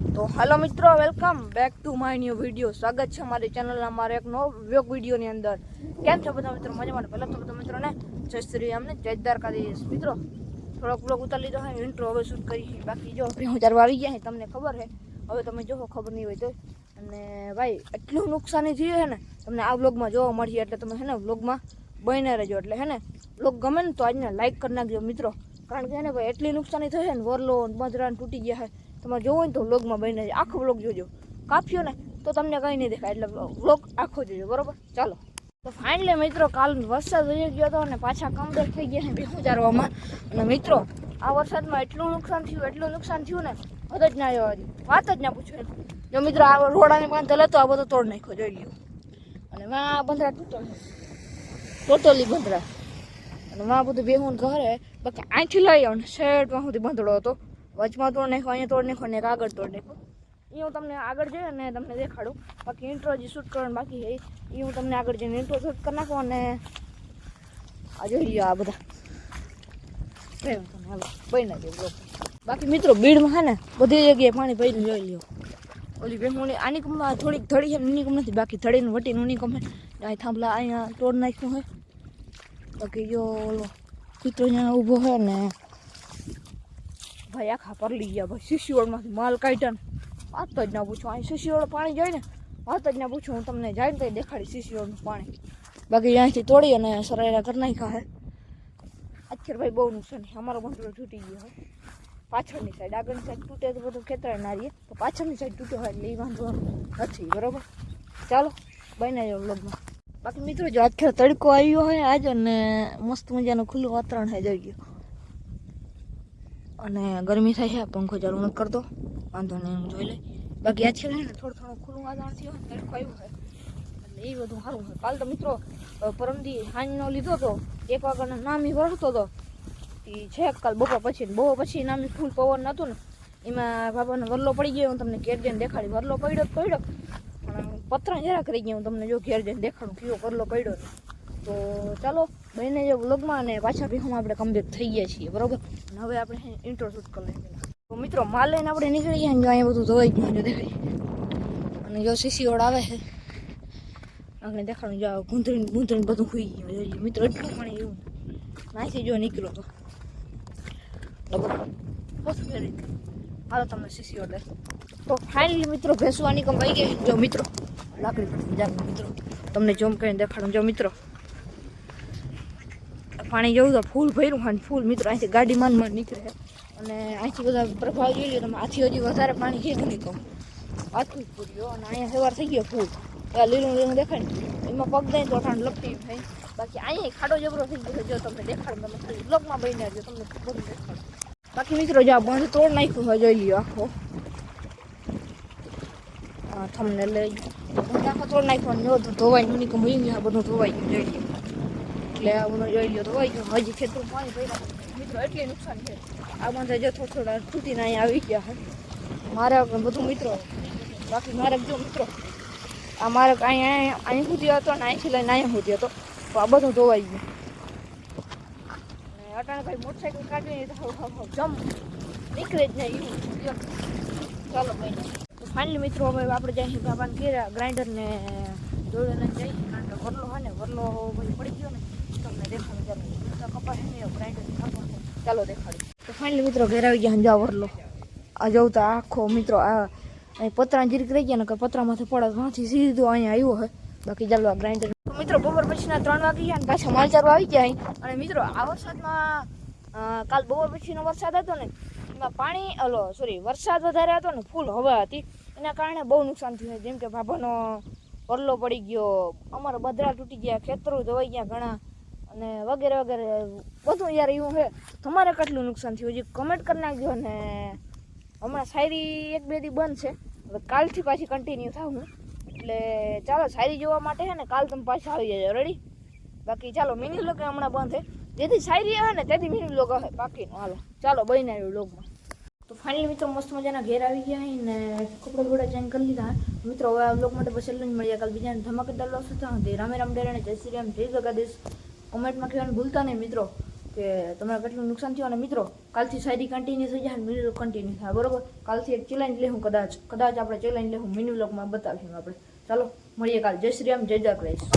તો હાલો મિત્રો welcome back to my new video સ્વાગત છે મારી ચેનલના મારા એક નવો વ્યોગ વિડીયોની અંદર. કેમ છો બધા મિત્રો? મજામાં? ને? પહેલાં તો બધા મિત્રોને જય શ્રી અમને જય દ્વારકાધીશ. મિત્રો, થોડોક બ્લોગ ઉતારી લીધો હોય ઇન્ટ્રો હવે શૂટ કરી છે. બાકી જો હું ચારવા આવી ગયા છે તમને ખબર છે હવે તમે જોવો, ખબર નહીં હોય તો અને ભાઈ, એટલું નુકસાની થયું છે ને, તમને આ વ્લોગમાં જોવા મળશે એટલે તમે છે ને વ્લોગમાં બને રહેજો. એટલે હે ને બ્લોગ ગમે ને તો આજને લાઈક કરી નાખજો મિત્રો. કારણ કે હે ને, ભાઈ, એટલી નુકસાની થઈ છે ને વરલો બંધરા તૂટી ગયા છે તમારે જોવો ને તો વ્લોગમાં બને આખો વ્લોગ જોજો. કાપ્યો ને તો તમને કંઈ નહીં દેખાય. એટલે વ્લોગ આખો જોજો, બરોબર? ચાલો. તો ફાઇનલી મિત્રો કાલ વરસાદ વહી ગયો હતો અને પાછા કમબેક થઈ ગયા ને ભેહું ચારવામાં અને મિત્રો, આ વરસાદમાં એટલું નુકસાન થયું, એટલું નુકસાન થયું ને હદ જ ના હજી વાત જ ના પૂછો. જો મિત્રો, આ રોડાની પાસે હતો આ બધો તોડ નાખ્યો, જોઈ લ્યો. અને માં આ બંધરા તૂટો ટોટલી બંધરા. અને માં બધું બેહું ઘરે, બાકી અહીંથી લઈ આવ્યો ને શેડમાં સુધી બંધડો હતો. વચમાં તોડ નાખ્યો અહીંયા તોડ નાખો ને આગળ તોડ નાખો. એ હું તમને આગળ જઈએ ને તમને દેખાડું. બાકી ઇન્ટ્રો જે શૂટ કરવાનું બાકી છે. એ હું તમને આગળ જઈને ઇન્ટ્રો શૂટ કરી નાખું અને આ જોઈ લ્યો આ બધા. બની નાખ્યો બાકી મિત્રો, બીડમાં હા ને, બધી જગ્યાએ પાણી ભરીને જોઈ લ્યો. ઓલી બેહુની આની કમમાં થોડીક ધડી છે ને એની કમ નથી, બાકી ધડીને વટીને ઉની કમે આ થાંભલા અહીંયા તોડ નાખ્યું હોય બાકી જો ઓલો કૂતરો અહીંયા ઊભો છે ને ભાઈ આખા પરલી ગયા ભાઈ. શિશિયોળમાંથી માલ કાઢ્યા ને. વાત જ ના પૂછો, અહીં શિશિયોળ પાણી જાય ને વાત જ ના પૂછો, હું તમને જાય ને તો દેખાડી શિશિયોળનું પાણી. બાકી અહીંથી તોડી અને સરાયરા કરી નાખ્યા હે. અત્યારે ભાઈ બહુ નુકસાન છે, અમારો બંધડો તૂટી ગયો હોય પાછળની સાઈડ આગળની સાઈડ તૂટે તો બધું ખેતર ના રહીએ તો પાછળની સાઈડ તૂટ્યો હોય એટલે એ વાંધો નથી, બરોબર? ચાલો બને જાવ વ્લોગમાં બાકી મિત્રો, જો આજ ખેર તડકો આવ્યો હોય આજ અને મસ્ત મજાનું ખુલ્લું વાતાવરણ થઈ જઈ ગયું અને ગરમી થાય છે, પંખો ચાલુ નથી કરતો. વાંધો નહીં, હું જોઈ લઈ. બાકી આજ ખેર ને થોડું થોડું ખુલ્લું વાતાવરણ થયું હોય તડકો આવ્યું હોય. એટલે એ બધું સારું હોય. કાલ તો મિત્રો પરમદી હાંજનો લીધો હતો એક વાગ્યાનો નામી વરસતો હતો એ છે કાલ બપોર પછી બહુ પછી નામી ફૂલ પવન નહોતું ને. એમાં બાબાનો વરલો પડી ગયો, હું તમને ઘેર જઈને દેખાડી. વરલો પડ્યો પડ્યો. પણ પત્ર જરા કરી ગયો, હું તમને જો ઘેર જઈને દેખાડું, કયો વરલો પડ્યો તો ચાલો બહેને જો વ્લોગમાં અને પાછા ભીખમાં આપણે કમબેક થઈ ગયા છીએ, બરોબર? હવે આપણે ઇન્ટ્રો શૂટ કરી લઈએ તો મિત્રો, માલ લઈને આપણે નીકળી ગયા જો અહીંયા બધું ધોવાઈ ગયું દેખાય. અને જો સીસી ઓડ આવે છે. આપણે દેખાડું, જો ગુંદરીને ગુંધરીને બધું ખુઈ ગયું મિત્રો, એટલું પણ એવું નાથી. જો નીકળ્યો તો. હાલો તમને સીસી ઓડ તો ફાઇનલી મિત્રો, ભેંસવાની કમાઈ ગઈ જો મિત્રો, લાકડી પર મિત્રો. તમને જોમ કરીને દેખાડું. જો મિત્રો પાણી જેવું તો ફૂલ ભર્યું હોય ફૂલ. મિત્રો, અહીંથી ગાડી માન માન નીકળે. અને અહીંથી બધા પ્રભાવ જોઈ લો તમે. આથી હજી વધારે પાણી છે નહીં કહું આથું જ પૂર્યો અને અહીંયા સવાર થઈ ગયો ફૂલ. લીલું લીલું દેખાય એમાં પગ દઈ તો ઠંડ લપટી થાય બાકી અહીંયા ખાડો જબરો થઈ ગયો જો તમને દેખાડો, તમે ખાલી બ્લોગમાં બની આવજો તમને બધું દેખાડો બાકી મિત્રો, જો આ બંધ તોડ નાખ્યું હોય, જોઈ લ્યો આખો. થમને લઈ આખો તોડ નાખ્યો અને જો ધોવાઈ નહીં આ બધું ધોવાઈ ગયું, જોઈ એટલે આ જોઈ જોઈ તો હોય ગયો હજી ખેતર પાણી ભર્યા. મિત્રો, એટલે નુકસાન છે. આ બંધ જો થોડા થોડા તૂટીને અહીંયા આવી ગયા હોય મારા બધું મિત્રો, બાકી મારે જો મિત્રો, આ મારે અહીંયા, અહીં સુધી હતો ને અહીંથી લઈને અહીંયા સુધી હતો. તો આ બધું ધોવાઈ ગયું. અટાણે ભાઈ મોટરસાઇકલ કાઢીને જમ. નીકળે જ નહીં ચાલો ભાઈ. ફાઇનલી મિત્રો, હવે આપણે છીએ બાબાને ઘેરા ગ્રાઇન્ડરને જોડે લઈને વરલો હોય ને ભાઈ પડી ગયો ને તમને દેખાડું ચાલો કપાસ ચાલો દેખાડું. તો ફાઇનલી મિત્રો ઘેર આવી ગયા હંજા વરલો. આ જવું આખો મિત્રો, આ પતરા જીરીક રહી ગયા ને, કે પતરામાંથી પડે ત્યાંથી સીધું અહીંયા આવ્યો હોય બાકી ચાલો આ ગ્રાઇન્ડર મિત્રો બપોર પછીના ત્રણ વાગી ગયા પાછા માલ ચારવા આવી ગયા અને મિત્રો, આ વરસાદમાં કાલ બપોર પછીનો વરસાદ હતો ને, એમાં પાણી ઓલો સોરી વરસાદ વધારે હતો ને, ફૂલ હવા હતી. એના કારણે બહુ નુકસાન થયું. જેમ કે ભાભાનો પરલો પડી ગયો. અમારા બદરા તૂટી ગયા, ખેતરો ધોવાઈ ગયા ઘણા. અને વગેરે વગેરે. બધું યાર એવું છે. તમારે કેટલું નુકસાન થયું? હજી કમેન્ટ કરી નાખજો ને. હમણાં શાયરી એક બે દી બંધ છે. હવે કાલથી પાછી કન્ટિન્યુ થાવ હું. એટલે ચાલો શાયરી જોવા માટે છે ને, કાલ તમે પાછા આવી જજો. રેડી બાકી ચાલો મિની લોકો હમણાં બંધ છે. જેથી શાયરી આવે ને, તેથી મિની આવે. બાકી હાલો. ચાલો બહીને આવ્યું બ્લોગમાં તો ફાઇનલી મિત્રો મસ્ત મજાના ઘેર આવી ગયા ને કપડા બપડા ચેન્જ કરી લીધા. મિત્રો હવે આ બ્લોગ માટે પછી જ મળ્યા કાલ બીજાને ધમાકેદાર લોસ હતા રામે રામ ડેરાને, જય શ્રી રામ, જય જગાદેશ. કોમેન્ટમાં કહેવાનું ભૂલતા નહીં મિત્રો કે તમારે કેટલું નુકસાન થયું અને મિત્રો કાલથી શાયરી કન્ટિન્યુ થઈ જાય મિની કન્ટિન્યુ થાય. બરોબર? કાલથી એક ચેલેન્જ લેવું કદાચ. કદાચ આપણે ચેલેન્જ લેવું મિની વ્લોગમાં બતાવીશું આપણે. ચાલો, મળીએ કાલ. જય શ્રી રામ, જય દ્વારકાધીશ